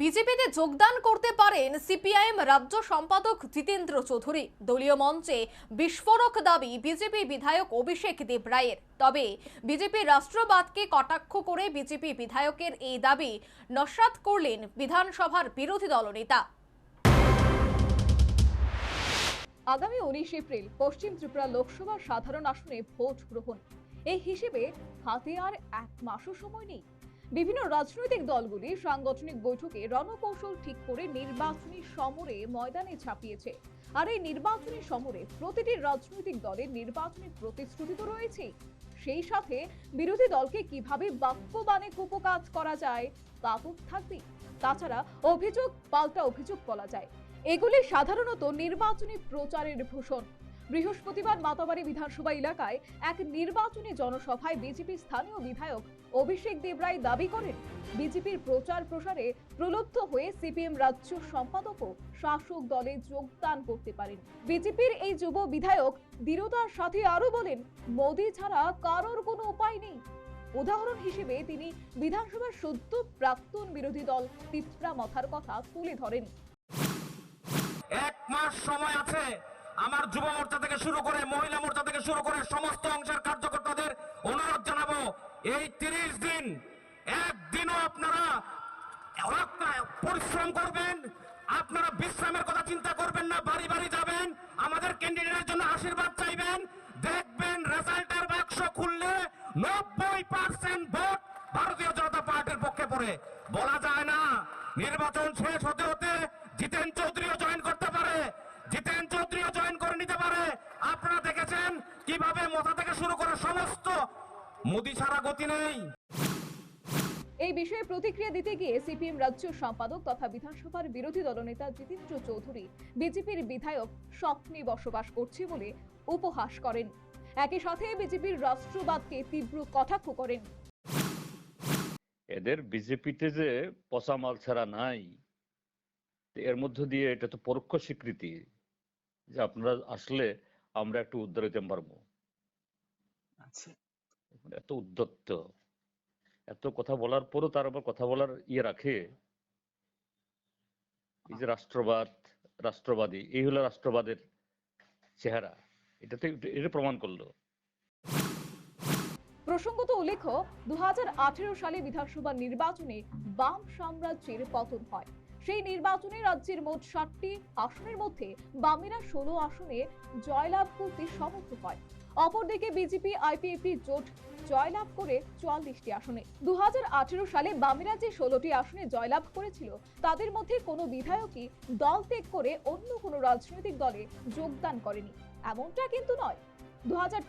বিজেপিতে যোগদান করতে পারেন সিপিআইএম রাজ্য সম্পাদক জিতেন্দ্র চৌধুরী। দলীয় মঞ্চে বিস্ফোরক দাবি বিজেপি বিধায়ক অভিষেক দেব রায়ের। তবে বিজেপি রাষ্ট্রবাদকে কটাক্ষ করে বিজেপি বিধায়কের এই দাবি নস্বাত করলেন বিধানসভার বিরোধী দলনেতা। আগামী উনিশ এপ্রিল পশ্চিম ত্রিপুরা লোকসভা সাধারণ আসনে ভোট গ্রহণ। এই হিসেবে হাতে আর এক মাসও সময় নেই। বিভিন্ন রাজনৈতিক দলগুলি সাংগঠনিক বৈঠকে রণকৌশল ঠিক করে নির্বাচনী সমরে ময়দানে ছাপিয়েছে। আর এই নির্বাচনী সমরে প্রতিটি রাজনৈতিক দলের নির্বাচনী প্রতিশ্রুতি তো রয়েছেই সেই সাথে বিরোধী দলকে কীভাবে বাক্যবাণে কুপকাজ করা যায় তা তো থাকবেই তাছাড়া অভিযোগ, পাল্টা অভিযোগ বলা যায়। এগুলি সাধারণত নির্বাচনী প্রচারের ভূষণ। বৃহস্পতিবার মাতাবাড়ি বিধানসভা এলাকায় এক নির্বাচনী জনসভায় বিজেপি স্থানীয় বিধায়ক অভিষেক দেবরায় দাবি করেন, বিজেপির প্রচার প্রসারে প্রলুব্ধ হয়ে সিপিএম রাজ্য সম্পাদকও শাসক দলে যোগদান করতে পারেন। বিজেপির এই যুব বিধায়ক দৃঢ়তার সাথে আরও বলেন, মোদী ছাড়া কারোর কোনো উপায় নেই। উদাহরণ হিসেবে তিনি বিধানসভার সদ্য প্রাক্তন বিরোধী দল তিত্রা মথার কথা তুলে ধরেন। এক মাস সময় আছে আমার যুব মোর্চা থেকে শুরু করে মহিলা মোর্চা থেকে শুরু করে সমস্ত অংশের কার্যকর্তাদের অনুরোধ জানাব, এই তিরিশ দিন, একদিনও আপনারা পরিশ্রম করবেন, আপনারা বিশ্রামের কথা চিন্তা করবেন না, বাড়ি বাড়ি যাবেন, আমাদের ক্যান্ডিডেটের জন্য আশীর্বাদ চাইবেন, দেখবেন রেজাল্টের বাক্স খুললে নব্বই পার্সেন্ট ভোট ভারতীয় জনতা পার্টির পক্ষে পড়ে। বলা যায় না, নির্বাচন শেষ হতে হতে জিতেন চৌধুরীও জয়েন করতে পারে জিতেন চৌধুরীও জয়েন করে নিতে পারে। আপনারা দেখেছেন কীভাবে মোথা থেকে শুরু করে সমস্ত মোদি ছাড়া গতি নেই। এই বিষয়ে প্রতিক্রিয়া দিতে গিয়ে সিপিএম রাজ্য সম্পাদক তথা বিধানসভার বিরোধী দলনেতা জিতেন্দ্র চৌধুরী বিজেপির বিধায়ক স্বপ্নে বসবাস করছে বলে উপহাস করেন। একই সাথে বিজেপির রাষ্ট্রবাদকে তীব্র কটাক্ষ করেন। এদের বিজেপিতে যে পচা মাল ছাড়া নাই এর মধ্য দিয়ে এটা তো পরোক্ষ স্বীকৃতি। যে আপনারা আসলে আমরা একটু উদ্ধার হইতে পারব এত উদ্যত্ত এত কথা বলার পরও তার আবার কথা বলার ইয়ে রাখে। এই যে রাষ্ট্রবাদ রাষ্ট্রবাদী এই হলো রাষ্ট্রবাদের চেহারা। এটা তো এটা প্রমাণ করল। প্রসঙ্গত উল্লেখ্য দু সালে বিধানসভা নির্বাচনে বাম সাম্রাজ্যের পতন হয়। সেই নির্বাচনে রাজ্যের মোট ষাটটি আসনের মধ্যে বামেরা ষোলো আসনে জয়লাভ করতে সমর্থ হয়। অপরদিকে বিজেপি আইপিএফটি জোট জয়লাভ করে চুয়াল্লিশটি আসনে। দু সালে বামেরা যে ষোলোটি আসনে জয়লাভ করেছিল, তাদের মধ্যে কোনো বিধায়কই দল ত্যাগ করে অন্য কোনো রাজনৈতিক দলে যোগদান করেনি। এমনটা কিন্তু নয়। দু হাজার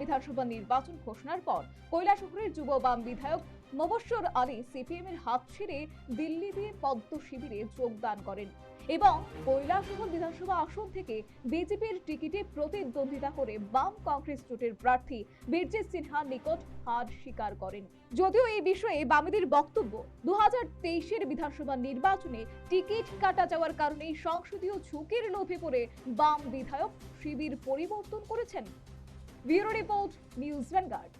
বিধানসভা নির্বাচন ঘোষণার পর কৈলাসহরের যুব বাম বিধায়ক মবস্বর আলী সিপিএম এর হাত ছেড়ে দিল্লিতে পদ্ম শিবিরে যোগদান করেন এবং কৈলাসহর বিধানসভা আসন থেকে বিজেপির টিকিটে প্রতিদ্বন্দ্বিতা করে বাম কংগ্রেস জোটের প্রার্থী বীরজিৎ সিনহা নিকট হার স্বীকার করেন। যদিও এই বিষয়ে বামেদের বক্তব্য দু হাজার বিধানসভা নির্বাচনে টিকিট কাটা যাওয়ার কারণে সংসদীয় ঝুঁকির লোভে পড়ে বাম বিধায়ক শিবির পরিবর্তন করেছেন। Bureau report, News Vanguard.